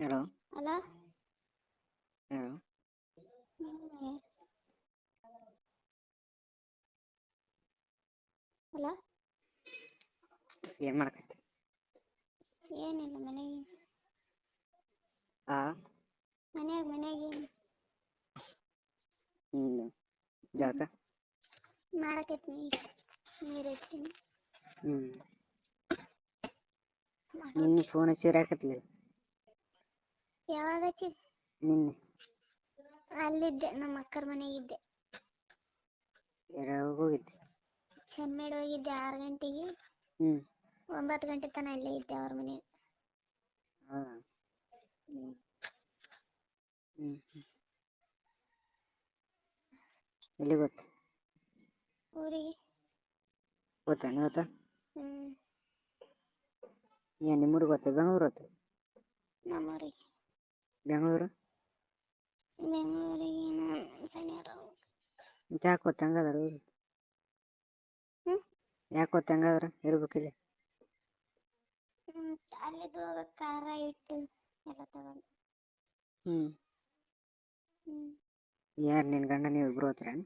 Hello hello hello hello ಏನು ಮಾಡಕತ್ತಿ ಏನಿಲ್ಲ ಮನೆಗೆ ಹಾಂ ಮನ್ಯಾಗ ಮನ್ಯಾಗ ಏನು ಹ್ಞೂ ಜಳಕ ಮಾಡಕತ್ತಿ ನೀರು ನೀರು ಇಡ್ತೀನಿ ಹ್ಞೂ ನಿನ್ನೆ ಫೋನ್ ಹಚ್ಚಿದ್ರೆ ಯಾಕತ್ಲಿ ಯಾವಾಗ ಹಚ್ಚಿದ್ ನಿನ್ನೆ. ಅಲ್ಲಿದ್ದೆ ನಮ್ಮ ಅಕ್ಕರ ಮನೆಗಿದ್ದೆ. ಯಾವಾಗ ಹೋಗಿದ್ದೆ. ಚೆನ್ಮೇಡ್ ಹೋಗಿದ್ದೆ ಆರು ಗಂಟೆಗೆ. ಹ್ಞೂ ಒಂಬತ್ತು ಗಂಟೆ ತನಕ ಅಲ್ಲೇ ಇದ್ದೆ ಅವ್ರ ಮನೆ. ಹಾಂ. ಹ್ಞೂ ಹ್ಞೂ ಹ್ಞೂ ಎಲ್ಲಿಗೆ ಗೊತ್ತು ಊರಿಗೆ. ಗೊತ್ತೇನು ಇವತ್ತು ಹ್ಞೂ ಏನು ಗೊತ್ತ ಬೆಂಗ್ಳೂರು ಗೊತ್ತು ನಮ್ಮೂರಿಗೆ. ಬೆಂಗಳೂರು ಬೆಂಗಳೂರಿಗೆ ನಾನು ಶನಿವಾರ ಯಾಕೆ ಗೊತ್ತ ಹಂಗಾದ್ರೆ ಊರು ಹ್ಞೂ ಯಾಕೆ ಗೊತ್ತ ಹಂಗಾದ್ರೆ ಇರ್ಬೇಕಿಲ್ಲ ಹ್ಞೂ ಅಲ್ಲಿದ್ದು ಹೋಗಕ್ಕೆ ಖಾರ ಹಿಟ್ಟು ಎಲ್ಲ ತಗೊಂಡು ಹ್ಞೂ ಹ್ಞೂ ಯಾರು ನಿನ್ನ ಗಂಡ ನೀವು ಇಬ್ಬರು ಹೋಗ್ತೀರೇನು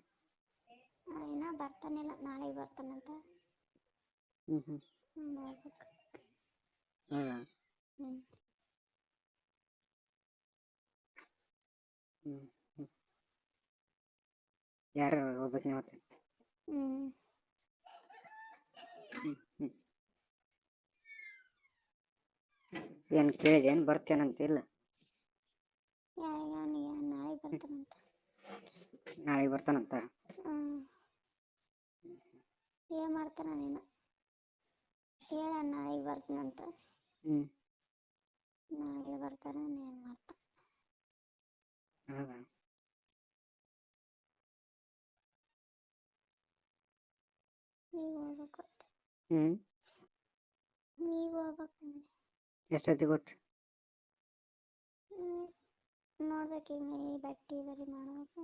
ಇನ್ನೂ ಬರ್ತಾನಿಲ್ಲ ನಾಳೆಗೆ ಬರ್ತಾನಂತ ಹ್ಞೂ ಹ್ಞೂ ಹ್ಞೂ ಹೋಗ್ಬೇಕು ಹೌದಾ ಹ್ಞೂ ಹ್ಞೂ ಯಾರು ಓದ್ಬೇಕು ನೀವು ಏನ್ ಕೇಳಿದೆ ಏನ್ ಬರ್ತೇನಂತ ಇಲ್ಲ ನಾಳೆ ಬರ್ತಾನಂತ? ಏನ್ ಮಾಡ್ತಾನ ನೀನು? ಹೇಳ ನಾಳೆ ಹ್ಮ್. ನಾಳೆ ಬರ್ತಾನ ಏನ್ ಮಾಡ್ತಾನ ಹೌದಾ? ಹ್ಞೂ ಈಗ ಹೋಗ್ಬೇಕು ಅಂದ್ರೆ ಎಷ್ಟೊತ್ತಿಗೆ ಗೊತ್ತು ಹ್ಞೂ ನೋಡ್ಬೇಕು ಈಗ ಮನೆ ಬಟ್ಟೆ ಬರಿ ಮಾಡ್ಬೇಕು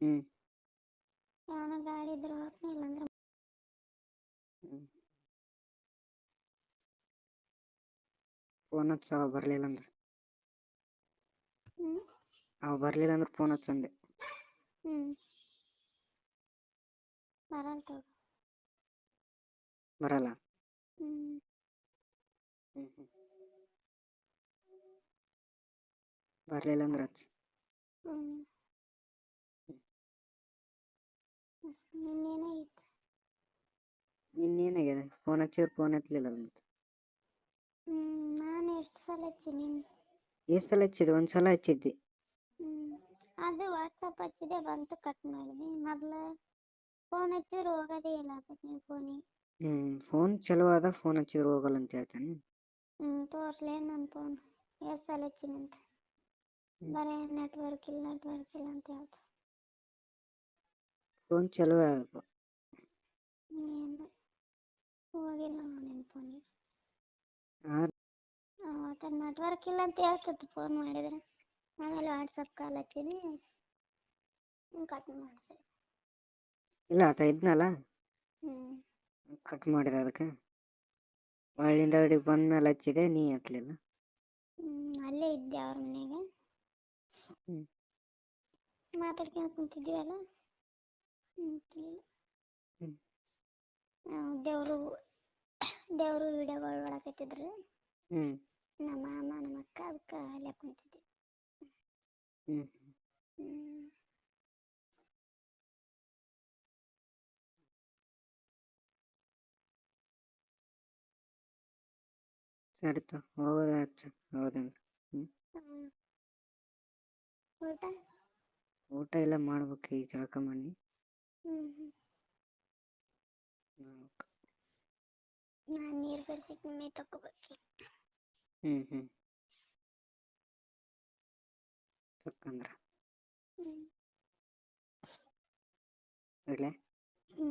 ಹ್ಞೂ ಯಾವನ ಗಾಡಿ ಇದ್ರೆ ಹೋಗ್ತೀನಿ ಇಲ್ಲಾಂದ್ರೆ ಹ್ಞೂ ಫೋನ್ ಹಚ್ಚು ಅವ ಬರಲಿಲ್ಲ ಅಂದ್ರೆ ಹ್ಞೂ ಅವ ಬರಲಿಲ್ಲ ಅಂದ್ರೆ ಫೋನ್ ಹಚ್ಚಂದೆ ಹ್ಞೂ ಬರಲ್ಲ ತಗೋ ಹಚ್ಚಿದ್ರೆ ಫೋನ್ ಎತ್ತಲಿಲ್ಲ ಮತ್ತೆ ಹ್ಞೂ ನಾನು ಎಷ್ಟು ಸಲ ಹಚ್ಚೀನಿ ಎಷ್ಟು ಸಲ ಹಚ್ಚಿದ್ದೆ ಒಂದು ಸಲ ಹಚ್ಚಿದ್ದೆ ಹ್ಞೂ ಅದು ವಾಟ್ಸಪ್ ಹಚ್ಚಿದೆ ಬಂತು ಕಟ್ ಮಾಡಿದೆ ಮೊದಲು ಫೋನ್ ಹಚ್ಚಿದ್ರೆ ಹೋಗೋದೇ ಇಲ್ಲ ಅದಕ್ಕೆ ನಿಮ್ಮ ಫೋನಿಗೆ ಹ್ಞೂ ಫೋನ್ ಚಲೋ ಅದ ಫೋನ್ ಹಚ್ಚಿದ್ರೆ ಹೋಗಲ್ಲ ಅಂತ ಹೇಳ್ತಾನೆ. ಹ್ಞೂ ತೋರಿಸ್ಲೇ ನನ್ನ ಫೋನ್ ಎಷ್ಟು ಸಲ ಹಚ್ಚಿನಂತ ಬರೇ ನೆಟ್ವರ್ಕ್ ಇಲ್ಲ ನೆಟ್ವರ್ಕ್ ಇಲ್ಲ ಅಂತ ಹೇಳ್ತ. ಫೋನ್ ಚಲೋ ಅದ ಏನು? ಹೋಗಿಲ್ಲ ನಿನ್ನ ಫೋನಿಗೆ ಹಾಂ ನೆಟ್ವರ್ಕ್ ಇಲ್ಲ ಅಂತ ಹೇಳ್ತಿತ್ತು ಫೋನ್ ಮಾಡಿದರೆ. ಆಮೇಲೆ ವಾಟ್ಸಪ್ ಕಾಲ್ ಹಚ್ಚೀನಿ. ಕಟ್ ಮಾಡಿದೆ. ಇಲ್ಲ ಆತ ಇದ್ನಲ್ಲ? ಹ್ಞೂ ಕಟ್ ಮಾಡಿದೆ ಅದಕ್ಕೆ? ಒಳ್ಳಿಂದ ಅಡಿಗೆ ಬಂದ್ಮೇಲೆ ಹಚ್ಚಿದೆ ನೀ ಹ್ಞೂ ಅಲ್ಲೇ ಇದ್ದೆ ಅವ್ರ ಮನೆಗೆ. ಮಾತಾಡ್ಕೊಂಡು ಕುಂತಿದ್ದೀವಲ್ಲ. ದೇವರು ದೇವರು ವಿಡಿಯೋಗಳು ಮಾಡಕತ್ತಿದ್ರು ಹ್ಞೂ ನಮ್ಮ ಮಾಮ ನಮ್ಮ ಅಕ್ಕ ಅದಕ್ಕೆ ಅಲ್ಲೇ ಕುಂತಿದ್ದೆ ಹ್ಞೂ ಸರಿ ತೊ ಹೋಗೋದು ಹಚ್ಚು ಹೌದಂದ್ರೆ ಹ್ಞೂ ಹ್ಞೂ ಊಟ ಊಟ ಎಲ್ಲ ಮಾಡ್ಬೇಕು ಈಗ ಜಳಕ ಮಾಡಿ ಹ್ಞೂ ಹ್ಞೂ ಮಾಡ್ಬೇಕು ನಾನು ನೀರು ಬರ್ತಿತ್ತು ಮೇ ತಗೋಬೇಕು ಹ್ಞೂ ಹ್ಞೂ ತಕ್ಕಂದ್ರೆ ಹ್ಞೂ ಇಡಲೇ ಹ್ಞೂ